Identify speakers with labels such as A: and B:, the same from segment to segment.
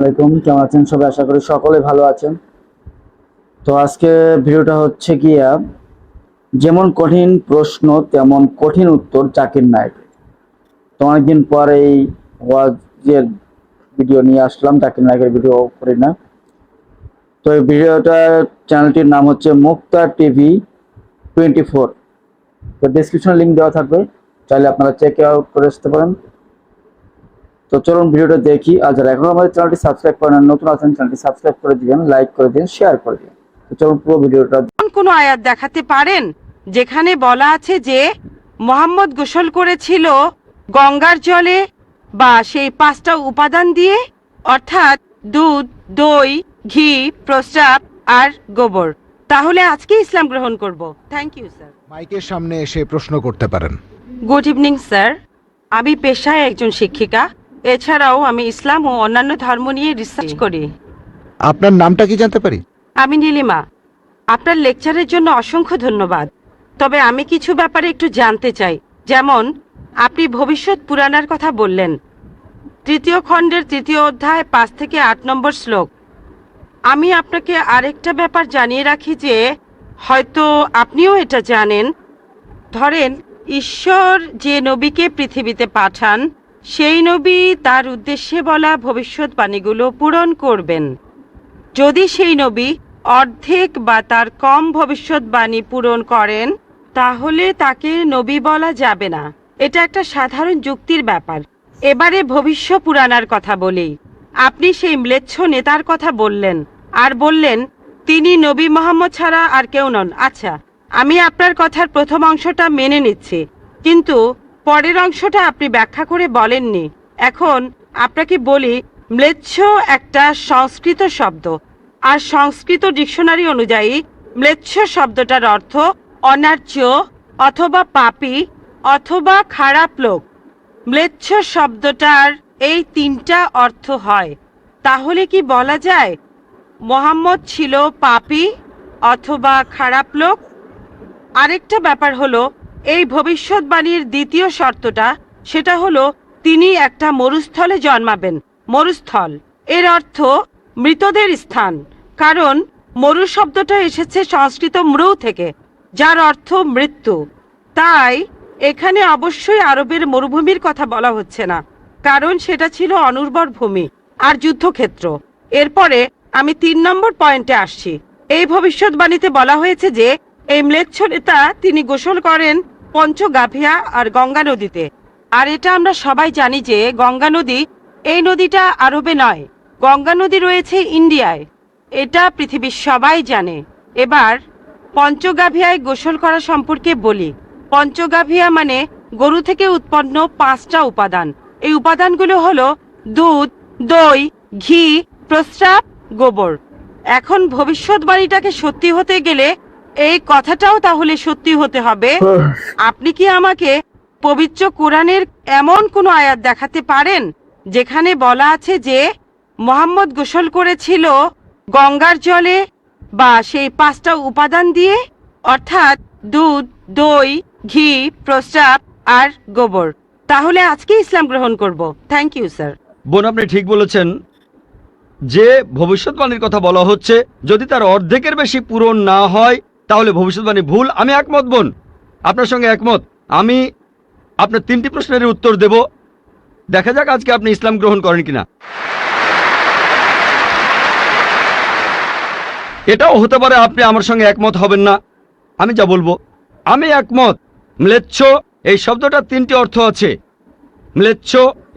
A: আলাইকুম কেমন আছেন সবাই? আশা করি সকলে ভালো আছেন। তো আজকে ভিডিওটা হচ্ছে গিয়া যেমন কঠিন প্রশ্ন, তেমন কঠিন উত্তর জাকির নায়ক। তো অনেকদিন পর এই ওয়াজের ভিডিও নিয়ে আসলাম, জাকির নায়কের ভিডিও করি না। তো এই ভিডিওটা চ্যানেলটির নাম হচ্ছে মুক্তা টিভি টোয়েন্টি ফোর। তো ডিসক্রিপশনে লিঙ্ক দেওয়া থাকবে, চাইলে আপনারা চেক আউট করে আসতে পারেন। তো চলুন ভিডিওটা দেখি। আর যারা এখনও আমাদের চ্যানেলটি সাবস্ক্রাইব করেন নতুন আছেন চ্যানেলটি সাবস্ক্রাইব করে দিবেন লাইক করে দিন শেয়ার করে দিন তো চলুন পুরো ভিডিওটা
B: কোনো আয়াত দেখাতে পারেন যেখানে বলা আছে যে মোহাম্মদ গোসল করেছিল গঙ্গার জলে বা সেই পাঁচটা উপাদান দিয়ে অর্থাৎ দুধ দই ঘি প্রস্রাব আর গোবর। তাহলে আজকে ইসলাম গ্রহণ করব। থ্যাংক ইউ স্যার
C: মাইকের সামনে এসে প্রশ্ন করতে পারেন।
B: গুড ইভিনিং স্যার আমি পেশায় একজন শিক্ষিকা। এছাড়াও আমি ইসলাম ও অন্যান্য ধর্ম নিয়ে রিসার্চ করি।
C: আপনার নামটা কি জানতে পারি?
B: আমি নীলিমা। আপনার লেকচারের জন্য অসংখ্য ধন্যবাদ। তবে আমি কিছু ব্যাপারে একটু জানতে চাই। যেমন আপনি ভবিষ্যৎ পুরাণার কথা বললেন। তৃতীয় খণ্ডের তৃতীয় অধ্যায় পাঁচ থেকে আট নম্বর শ্লোক। আমি আপনাকে আরেকটা ব্যাপার জানিয়ে রাখি যে হয়তো আপনিও এটা জানেন। ধরেন ঈশ্বর যে নবীকে পৃথিবীতে পাঠান সেই নবী তার উদ্দেশ্যে বলা ভবিষ্যৎবাণীগুলো পূরণ করবেন। যদি সেই নবী অর্ধেক বা তার কম ভবিষ্যৎবাণী পূরণ করেন, তাহলে তাকে নবী বলা যাবে না। এটা একটা সাধারণ যুক্তির ব্যাপার। এবারে ভবিষ্য পুরাণার কথা বলি। আপনি সেই ম্লেচ্ছ নেতার কথা বললেন আর বললেন, তিনি নবী মোহাম্মদ ছাড়া আর কেউ নন। আচ্ছা আমি আপনার কথার প্রথম অংশটা মেনে নিচ্ছি। কিন্তু পরের অংশটা আপনি ব্যাখ্যা করে বলেননি। এখন আপনাকে বলি, ম্লেচ্ছ একটা সংস্কৃত শব্দ। আর সংস্কৃত ডিকশনারি অনুযায়ী, ম্লেচ্ছ শব্দটার অর্থ অনার্য অথবা পাপি অথবা খারাপ লোক। ম্লেচ্ছ শব্দটার এই তিনটা অর্থ হয়। তাহলে কি বলা যায়, মোহাম্মদ ছিল পাপি অথবা খারাপ লোক? আরেকটা ব্যাপার হলো এই ভবিষ্যৎবাণীর দ্বিতীয় শর্তটা, সেটা হলো তিনি একটা মরুস্থলে জন্মাবেন, মরুস্থল। এর অর্থ মৃতদের স্থান, কারণ মরু শব্দটা এসেছে সংস্কৃত মৃউ থেকে, যার অর্থ মৃত্যু। তাই এখানে অবশ্যই আরবের মরুভূমির কথা বলা হচ্ছে না, কারণ সেটা ছিল অনুর্বর ভূমি আর যুদ্ধক্ষেত্র। এরপরে আমি তিন নম্বর পয়েন্টে আসছি। এই ভবিষ্যৎবাণীতে বলা হয়েছে যে এই ম্লেচ্ছ নেতা তিনি গোসল করেন পঞ্চগাভিয়া আর গঙ্গা নদীতে। আর এটা আমরা সবাই জানি যে গঙ্গা নদী এই নদীটা আরবে নয়, গঙ্গা নদী রয়েছে ইন্ডিয়ায়। এটা পৃথিবীর সবাই জানে। এবার পঞ্চগাভিয়ায় গোসল করা সম্পর্কে বলি। পঞ্চগাভিয়া মানে গরু থেকে উৎপন্ন পাঁচটা উপাদান। এই উপাদানগুলো হলো দুধ, দই, ঘি, প্রস্রাব, গোবর। এখন ভবিষ্যৎবাণীটাকে সত্যি হতে গেলে এই কথাটাও তাহলে সত্যি হতে হবে। আপনি কি আমাকে পবিত্র কোরআনের এমন কোনো আয়াত দেখাতে পারেন যেখানে বলা আছে যে মোহাম্মদ গোসল করেছিল গঙ্গার জলে বা সেই পাঁচটা উপাদান দিয়ে? অর্থাৎ দুধ দই ঘি প্রস্রাব আর গোবর। তাহলে আজকে ইসলাম গ্রহণ করব। থ্যাংক ইউ স্যার
D: বোন আপনি ঠিক বলেছেন যে ভবিষ্যৎবাণীর কথা বলা হচ্ছে যদি তার অর্ধেকের বেশি পূরণ না হয় তাহলে ভবিষ্যৎবাণী ভুল, আমি একমত বোন। আপনার সঙ্গে একমত। আমি আপনার তিনটি প্রশ্নের উত্তর দেব। দেখা যাক আজকে আপনি ইসলাম গ্রহণ করেন কিনা। এটাও হতে পারে আপনি আমার সঙ্গে একমত হবেন না। আমি যা বলব, আমি একমত। ম্লেচ্ছ, এই শব্দটার তিনটি অর্থ আছে। ম্লেচ্ছ,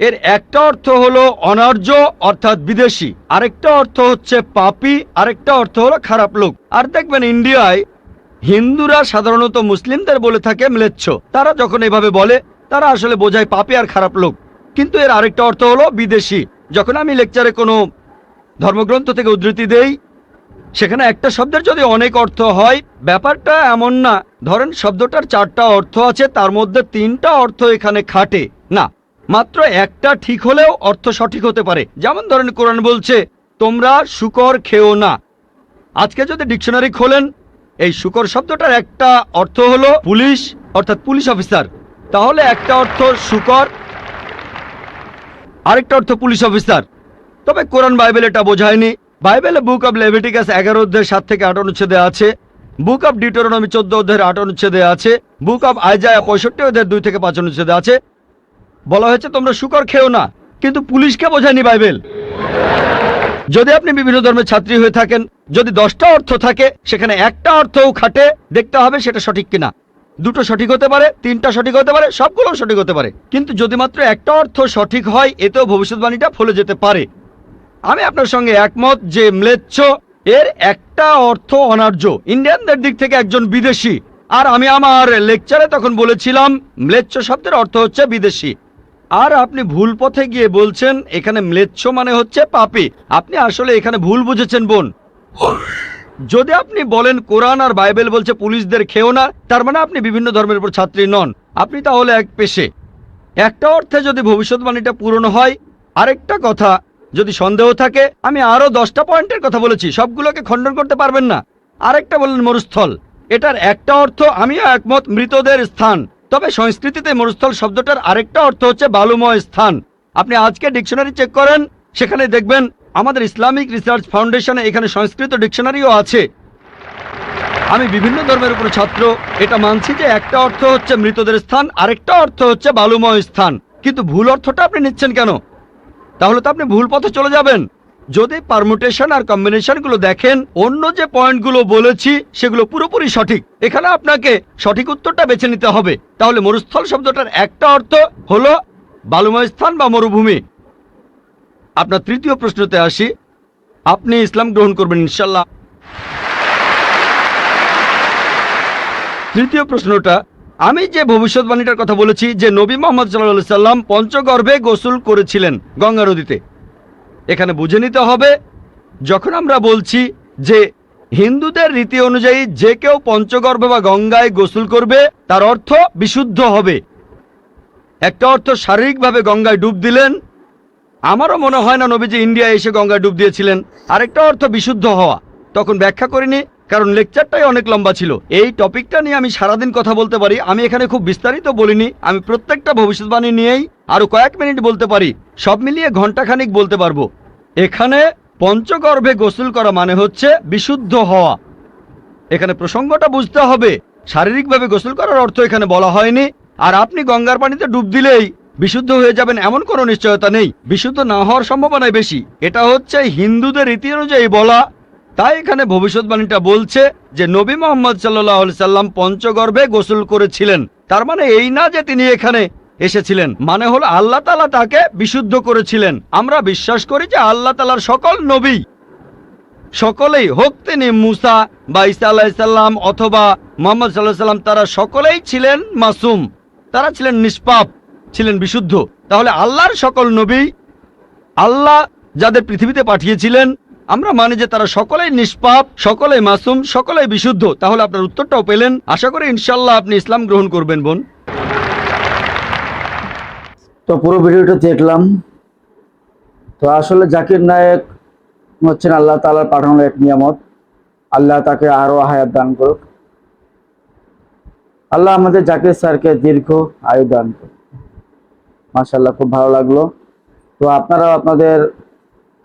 D: এর একটা অর্থ হলো অনার্য, অর্থাৎ বিদেশি। আরেকটা অর্থ হচ্ছে পাপি, আরেকটা অর্থ হলো খারাপ লোক। আর দেখবেন ইন্ডিয়ায় হিন্দুরা সাধারণত মুসলিমদের বলে থাকে ম্লেচ্ছ। তারা যখন এভাবে বলে, তারা আসলে বোঝায় পাপে আর খারাপ লোক। কিন্তু এর আরেকটা অর্থ হলো বিদেশি। যখন আমি লেকচারে কোনো ধর্মগ্রন্থ থেকে উদ্ধৃতি দেই, সেখানে একটা শব্দের যদি অনেক অর্থ হয়, ব্যাপারটা এমন না। ধরেন শব্দটার চারটা অর্থ আছে, তার মধ্যে তিনটা অর্থ এখানে খাটে। না, মাত্র একটা ঠিক হলেও অর্থ সঠিক হতে পারে। যেমন ধরেন কোরআন বলছে, তোমরা শুকর খেও না। আজকে যদি ডিকশনারি খোলেন এই শুকর শব্দটার একটা অর্থ হলো পুলিশ, অর্থাৎ পুলিশ অফিসার। তাহলে একটা অর্থ শুকর, আরেকটা অর্থ পুলিশ অফিসার। তবে কোরআন বাইবেল এটা বোঝায়নি। বাইবেলে বুক অব লেভিটিকাস এগারো অধ্যায় সাত থেকে আট অনুচ্ছেদে আছে। বুক অব ডিটোরনমি চোদ্দ অধ্যায়ের আট অনুচ্ছেদে আছে। বুক অব আইজায়া পঁয়ষট্টি অধ্যায়ের দুই থেকে পাঁচ অনুচ্ছেদে আছে। বলা হয়েছে তোমরা শুকর খেও না, কিন্তু পুলিশকে বোঝায়নি বাইবেল। যদি আপনি বিভিন্ন ধর্মের ছাত্রী হয়ে থাকেন, যদি দশটা অর্থ থাকে, সেখানে একটা অর্থও খাটে, দেখতে হবে সেটা সঠিক কিনা। দুটো সঠিক হতে পারে, তিনটা সঠিক হতে পারে, সবগুলো সঠিক হতে পারে। কিন্তু যদি মাত্র একটা অর্থ সঠিক হয়, এতেও ভবিষ্যৎবাণীটা ফলে যেতে পারে। আমি আপনার সঙ্গে একমত যে ম্লেচ্ছ এর একটা অর্থ অনার্য। ইন্ডিয়ানদের দিক থেকে একজন বিদেশি। আর আমি আমার লেকচারে তখন বলেছিলাম, ম্লেচ্ছ শব্দের অর্থ হচ্ছে বিদেশি। আর আপনি ভুল পথে গিয়ে বলছেন, এখানে ম্লেচ্ছ মানে হচ্ছে পাপি। আপনি আসলে এখানে ভুল বুঝেছেন, বোন। যদি আপনি বলেন কোরআন আর বাইবেল বলছে পুলিশদের খেও না, তার মানে আপনি বিভিন্ন ধর্মের উপর ছাত্রী নন। আপনি তাহলে এক পেশে। একটা অর্থে যদি ভবিষ্যৎবাণীটা পূরণ হয়, আরেকটা কথা, যদি সন্দেহ থাকে, আমি আরও দশটা পয়েন্টের কথা বলেছি, সবগুলোকে খণ্ডন করতে পারবেন না। আরেকটা বললেন মরুস্থল। এটার একটা অর্থ, আমিও একমত, মৃতদের স্থান। তবে সংস্কৃতিতে মরুস্থল শব্দটার আরেকটা অর্থ হচ্ছে বালুময় স্থান। আপনি আজকে ডিকশনারি চেক করেন, সেখানে দেখবেন আমাদের ইসলামিক রিসার্চ ফাউন্ডেশনে এখানে সংস্কৃত ডিকশনারিও আছে। আমি বিভিন্ন ধর্মের উপর ছাত্র, এটা মানছি যে একটা অর্থ হচ্ছে মৃতদের স্থান, আরেকটা অর্থ হচ্ছে বালুময় স্থান। কিন্তু ভুল অর্থটা আপনি নিচ্ছেন কেন? তাহলে তো আপনি ভুল পথে চলে যাবেন। যদি পারমুটেশন আর কম্বিনেশনগুলো দেখেন, অন্য যে পয়েন্টগুলো বলেছি, সেগুলো পুরোপুরি সঠিক। এখানে আপনাকে সঠিক উত্তরটা বেছে নিতে হবে। তাহলে মরুস্থল শব্দটার একটা অর্থ হলো বালুময় স্থান বা মরুভূমি। আপনার তৃতীয় প্রশ্নতে আসি। আপনি ইসলাম গ্রহণ করবেন ইনশাল্লাহ তৃতীয় প্রশ্নটা, আমি যে ভবিষ্যৎবাণীটার কথা বলেছি, যে নবী মোহাম্মদ সাল্লাহ সাল্লাম পঞ্চগর্ভে গোসল করেছিলেন গঙ্গা নদীতে। এখানে বুঝে নিতে হবে, যখন আমরা বলছি যে হিন্দুদের রীতি অনুযায়ী যে কেউ পঞ্চগর্ভে বা গঙ্গায় গোসল করবে, তার অর্থ বিশুদ্ধ হবে। একটা অর্থ শারীরিকভাবে গঙ্গায় ডুব দিলেন। আমারও মনে হয় না নবীজি ইন্ডিয়া এসে গঙ্গায় ডুব দিয়েছিলেন। আরেকটা অর্থ বিশুদ্ধ হওয়া। তখন ব্যাখ্যা করিনি, কারণ লেকচারটাই অনেক লম্বা ছিল। এই টপিকটা নিয়ে আমি সারাদিন কথা বলতে পারি, আমি এখানে খুব বিস্তারিত বলিনি। আমি প্রত্যেকটা ভবিষ্যৎবাণী নিয়েই আরও কয়েক মিনিট বলতে পারি। সব মিলিয়ে ঘন্টাখানিক বলতে পারব। এখানে পঞ্চগর্ভে গোসল করা মানে হচ্ছে বিশুদ্ধ হওয়া। এখানে প্রসঙ্গটা বুঝতে হবে, শারীরিকভাবে গোসল করার অর্থ এখানে বলা হয়নি। আর আপনি গঙ্গার পানিতে ডুব দিলেই বিশুদ্ধ হয়ে যাবেন এমন কোনো নিশ্চয়তা নেই। বিশুদ্ধ না হওয়ার সম্ভাবনাই বেশি। এটা হচ্ছে হিন্দুদের রীতি অনুযায়ী বলা। তাই এখানে ভবিষ্যৎবাণীটা বলছে যে নবী মোহাম্মদ সাল্লাহ সাল্লাম পঞ্চগর্ভে গোসল করেছিলেন। তার মানে এই না যে তিনি এখানে এসেছিলেন। মানে হলো আল্লাহ তালা তাকে বিশুদ্ধ করেছিলেন। আমরা বিশ্বাস করি যে আল্লাহ তালার সকল নবী, সকলেই হোক তিনি মুসা বা ইসা আলাহিসাল্লাম অথবা মোহাম্মদ সাল্লাহ সাল্লাম, তারা সকলেই ছিলেন মাসুম। তারা ছিলেন নিষ্পাপ, ছিলেন বিশুদ্ধ। তাহলে আল্লাহর সকল নবী, আল্লাহ যাদের পৃথিবীতে পাঠিয়েছিলেন, আমরা মানি যে তারা সকলেই নিষ্পাপ, সকলেই মাসুম, সকলেই বিশুদ্ধ। তাহলে আপনার উত্তরটাও পেলেন। আশা করি ইনশাল্লাহ আপনি ইসলাম গ্রহণ করবেন বোন।
A: তো পুরো ভিডিওটা দেখলাম। তো আসলে জাকির নায়েক হচ্ছেন আল্লাহ তালার পাঠানো এক নিয়ামত। আল্লাহ তাকে আরও হায়াত দান করুক। আল্লাহ আমাদের জাকির স্যারকে দীর্ঘ আয়ু দান করুক। মাশাল্লাহ খুব ভালো লাগল। তো আপনারাও আপনাদের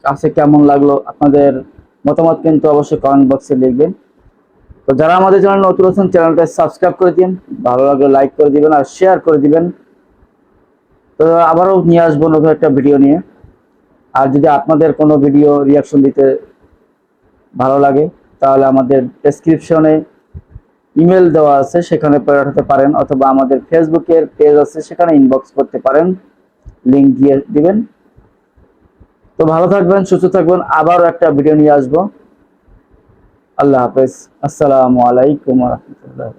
A: কাছে কেমন লাগল? আপনাদের মতামত কিন্তু অবশ্যই কমেন্ট বক্সে লিখবেন। তো যারা আমাদের চ্যানেল নতুন আছেন চ্যানেলটা সাবস্ক্রাইব করে দিন। ভালো লাগলে লাইক করে দিবেন আর শেয়ার করে দিবেন। তো আবারও নিয়ে আসব নতুন একটা ভিডিও নিয়ে। আর যদি আপনাদের কোনো ভিডিও রিয়াকশন দিতে ভালো লাগে, তাহলে আমাদের ডেসক্রিপশনে ইমেল দেওয়া আছে, সেখানে পাঠাতে পারেন, অথবা আমাদের ফেসবুকের পেজ আছে, সেখানে ইনবক্স করতে পারেন। লিঙ্ক দিয়ে দিবেন। তো ভালো থাকবেন, সুস্থ থাকবেন, আবারও একটা ভিডিও নিয়ে আসব। আল্লাহ হাফেজ। আসসালামু আলাইকুম রহমতুল্লাহ।